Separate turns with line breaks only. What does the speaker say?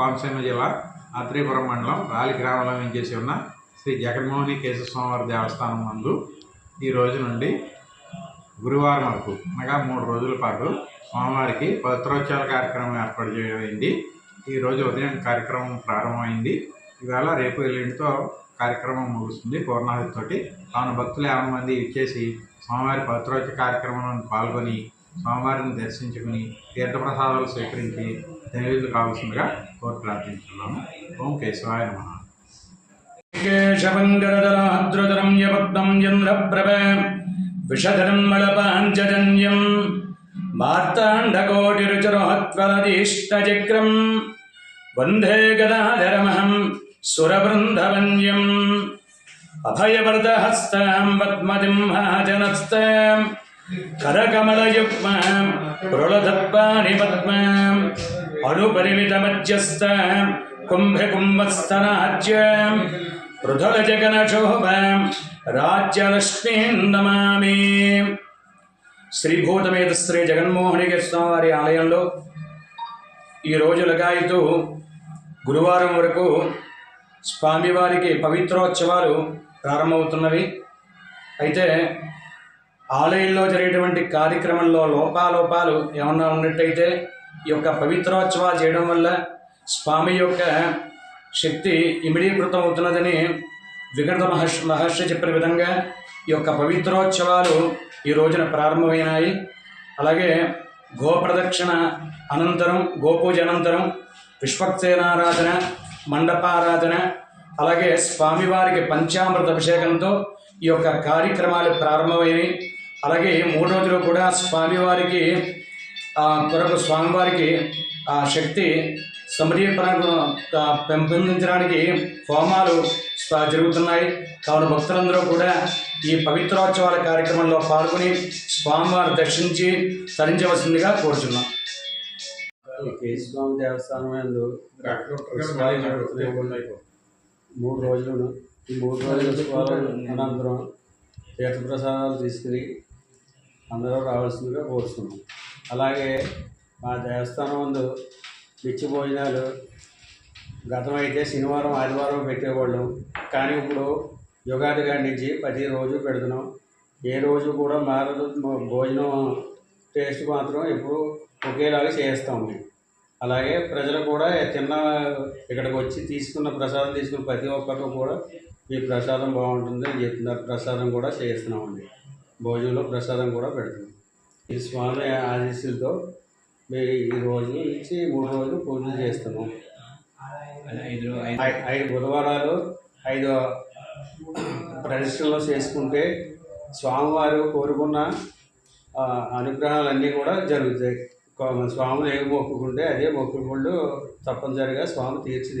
కోనసీమ జిల్లా అత్రిపురం మండలం రాలి గ్రామంలో వెంచేసి ఉన్న శ్రీ జగన్మోహిని కేశవ స్వామివారి దేవస్థానం నందు ఈ రోజు నుండి గురువారం వరకు అనగా మూడు రోజుల పాటు స్వామివారికి పవిత్రోత్సవాల కార్యక్రమం ఏర్పాటు చేయబడింది. ఈ రోజు ఉదయం కార్యక్రమం ప్రారంభమైంది. ఇవాళ రేపు ఎల్లుండితో కార్యక్రమం ముగుస్తుంది. పూర్ణాహుతితోటి తాను భక్తులు యాభై మంది ఇచ్చేసి స్వామివారి పవిత్రోత్సవ కార్యక్రమంలో పాల్గొని స్వామివారిని దర్శించుకుని తీర్థప్రసాదాలు స్వీకరించి తెలివిలు కావాల్సిందిగా కోరి ప్రార్థించున్నాము ఓం కేశవాయ నమ.
కేశవంగరదరాద్రుదరం యపద్మం చంద్రప్రభ విషధరం మళపాంచజన్యం మార్తాండకోటిరుచరోహత్వరదీష్టచక్రం వందే గదాధరమహం సురవృందవన్యం అభయవరదహస్తాం పద్మజిం కరకమలయుగ్మాం ప్రళదత్పాని పద్మాం అనుపరిమితమధ్యస్థాం కుంభకుంభస్తరాజ్యం పృథుల జగనశోభాం రాజ్యలక్ష్మీం నమామి శ్రీభూతమేత శ్రీ జగన్మోహనిక స్వామివారి ఆలయంలో ఈ రోజు లగాయితూ గురువారం వరకు స్వామివారికి పవిత్రోత్సవాలు ప్రారంభమవుతున్నవి. అయితే ఆలయంలో జరిగేటువంటి కార్యక్రమంలో లోపాలోపాలు ఏమన్నా ఉన్నట్టయితే ఈ యొక్క పవిత్రోత్సవాలు చేయడం వల్ల స్వామి యొక్క శక్తి ఇమిడీకృతం అవుతున్నదని విగత మహర్షి మహర్షి చెప్పిన విధంగా ఈ యొక్క పవిత్రోత్సవాలు ఈ రోజున ప్రారంభమైనాయి. అలాగే గోప్రదక్షిణ అనంతరం గోపూజ అనంతరం విశ్వక్సేనారాధన మండపారాధన అలాగే స్వామివారికి పంచామృత అభిషేకంతో ఈ యొక్క కార్యక్రమాలు ప్రారంభమైనవి అలాగే మూడు రోజులు కూడా స్వామివారికి ఆ కొరకు స్వామివారికి ఆ శక్తి సమరీకరణకు ఆ, పెంపొందించడానికి హోమాలు జరుగుతున్నాయి. కావున భక్తులందరూ కూడా ఈ పవిత్రోత్సవాల కార్యక్రమంలో పాల్గొని స్వామివారిని దర్శించి తరించవలసిందిగా కోరుచున్నాం.
ఈ కేశవామి దేవస్థానం. మూడు రోజులు ఈ మూడు రోజుల అనంతరం తీర్థప్రసాదాలు తీసుకుని అందరూ రావాల్సిందిగా కోరుతున్నాం. అలాగే మా దేవస్థానం ముందు పిచ్చి భోజనాలు గతమైతే శనివారం ఆదివారం పెట్టేవాళ్ళం. కానీ ఇప్పుడు యుగాది గారి నుంచి ప్రతిరోజు పెడుతున్నాం. ఏ రోజు కూడా మారదు. భోజనం టేస్ట్ మాత్రం ఎప్పుడు ఒకేలాగా చేస్తాం మేము. అలాగే ప్రజలు కూడా తిన్న ఇక్కడికి వచ్చి తీసుకున్న ప్రసాదం తీసుకున్న ప్రతి ఒక్కరు కూడా ఈ ప్రసాదం బాగుంటుంది అని చెప్తున్నారు. ప్రసాదం కూడా చేస్తున్నామండి. భోజనంలో ప్రసాదం కూడా పెడుతున్నాం ఈ స్వామి ఆశీస్సులతో మేము ఈ రోజు నుంచి మూడు రోజులు పూజలు చేస్తున్నాం. ఐ- ఐదు బుధవారాలు ఐదు ప్రదర్శనలు చేసుకుంటే స్వామివారు కోరుకున్న అనుగ్రహాలన్నీ కూడా జరుగుతాయి. స్వాములు ఏమి మొక్కుకుంటే అదే మొక్కుకుంటూ తప్పనిసరిగా స్వామి తీర్చి